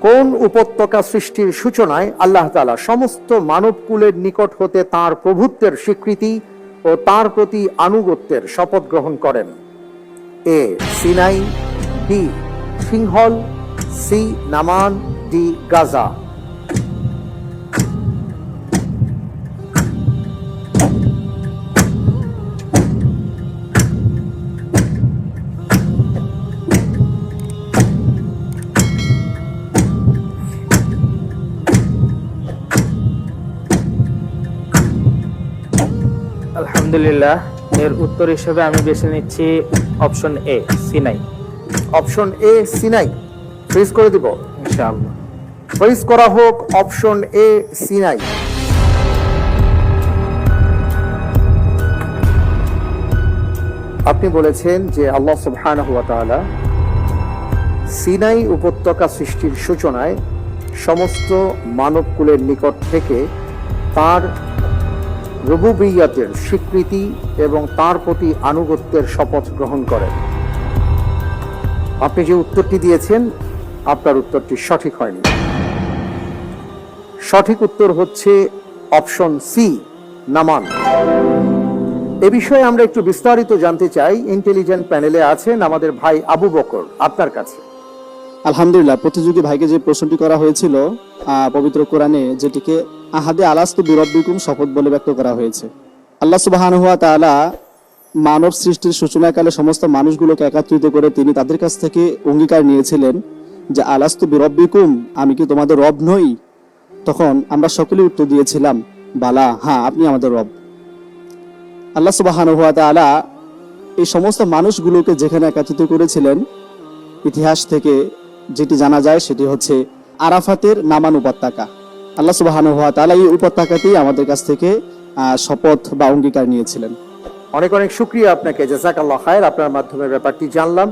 কোন উপত্যকা সৃষ্টির সূচনায় আল্লাহ তালা সমস্ত মানবকুলের নিকট হতে তার প্রভুত্বের স্বীকৃতি ও তার প্রতি আনুগত্যের শপথ গ্রহণ করেন? A, Sinai, B, Sinhala, C, নামান, ডি, গাজা। আলহামদুলিল্লাহ এর উত্তর হিসেবে আমি বেছে নিচ্ছি option A Sinai option A Sinai freeze করে দিব? ইনশাআল্লাহ। ফ্রিজ করা হোক অপশন এ সিনাই আপনি বলেছেন যে আল্লাহ সুবহানাহু ওয়া তাআলা সিনাই উপত্যকা সৃষ্টির সূচনায় সমস্ত মানবকুলের নিকট থেকে তার রবুবিয়াতের স্বীকৃতি এবং তার প্রতি আনুগত্যের শপথ গ্রহণ করেন। আপনি যে উত্তরটি দিয়েছেন, আপনার উত্তরটি সঠিক হয়নি। সঠিক উত্তর হচ্ছে অপশন সি নামান। এ বিষয়ে আমরা একটু বিস্তারিত জানতে চাই। ইন্টেলিজেন্ট প্যানেলে আছেন আমাদের ভাই আবু বকর, আপনার কাছে। আলহামদুলিল্লাহ, প্রতিযোগী ভাইকে যে প্রশ্নটি করা হয়েছিল পবিত্র কোরআনে, যেটিকে আহাদে আলাস্তু বিরব্বিকুম শপথ বলে ব্যক্ত করা হয়েছে। আল্লাহ সুবাহান হুয়া তাআলা মানব সৃষ্টির সূচনাকালে সমস্ত মানুষগুলোকে একত্রিত করে তিনি তাদের কাছ থেকে অঙ্গীকার নিয়েছিলেন যে, আলাস্তু বিরব্বিকুম, আমি কি তোমাদের রব নই? তখন আমরা সকলে উত্তর দিয়েছিলাম, বালা হ্যাঁ আপনি আমাদের রব। আল্লাহ সুবাহান হুয়া তাআলা এই সমস্ত মানুষগুলোকে যেখানে একত্রিত করেছিলেন, ইতিহাস থেকে যেটি জানা যায় সেটি হচ্ছে আরাফাতের নামান উপত্যকা আল্লাহ সুবাহানু হওয়া তালা এই উপত্যকাতেই আমাদের কাছ থেকে শপথ বা অঙ্গীকার নিয়েছিলেন। অনেক অনেক শুক্রিয়া আপনাকে জাজাক আল্লাহ খায়ের। আপনার মাধ্যমে ব্যাপারটি জানলাম।